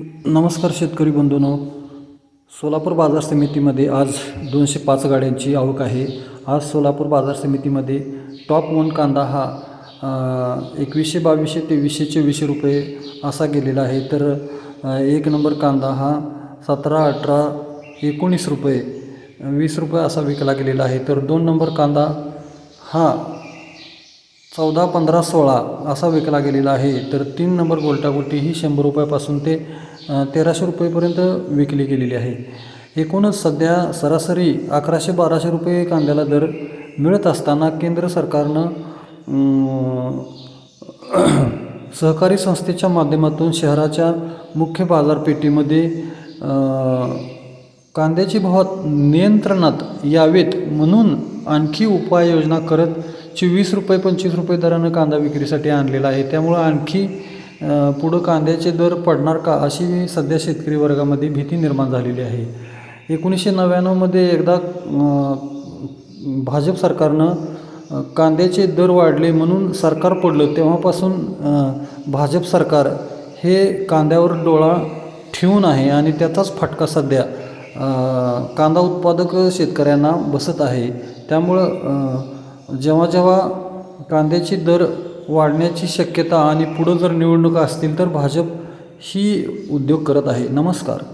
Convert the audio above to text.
नमस्कार शेतकरी बंधूनो. सोलापूर बाजार समितीमध्ये आज दोनशे पाच गाड्यांची आवक आहे. आज सोलापूर बाजार समितीमध्ये टॉप वन कांदा हा एकवीसशे बावीसशे तेवीसशे चोवीसशे रुपये असा गेलेला आहे. तर एक नंबर कांदा हा सतरा अठरा एकोणीस रुपये वीस रुपये असा विकला गेलेला आहे. तर दोन नंबर कांदा हा चौदा पंधरा सोळा असा विकला गेलेला आहे. तर तीन नंबर गोलटागोटी ही शंभर रुपयापासून ते तेराशे रुपयेपर्यंत विकली गेलेली आहे. एकूणच सध्या सरासरी अकराशे बाराशे रुपये कांद्याला दर मिळत असताना केंद्र सरकारनं सहकारी संस्थेच्या माध्यमातून शहराच्या मुख्य बाजारपेठेमध्ये कांद्याची भावात नियंत्रणात यावेत म्हणून आणखी उपाययोजना करत चोवीस रुपये पंचवीस रुपये दरानं कांदा विक्रीसाठी आणलेला आहे. त्यामुळं आणखी पुढं कांद्याचे दर पडणार का अशी सध्या शेतकरी वर्गामध्ये भीती निर्माण झालेली आहे. एकोणीसशे नव्याण्णवमध्ये एकदा भाजप सरकारनं कांद्याचे दर वाढले म्हणून सरकार पडलं. तेव्हापासून भाजप सरकार हे कांद्यावर डोळा ठेवून आहे आणि त्याचाच फटका सध्या कांदा उत्पादक शेतकऱ्यांना बसत आहे. त्यामुळं जेव्हा जेव्हा कांद्याची दर वाढण्याची शक्यता आणि पुढं जर निवडणुका असतील तर भाजप ही उद्योग करत आहे. नमस्कार.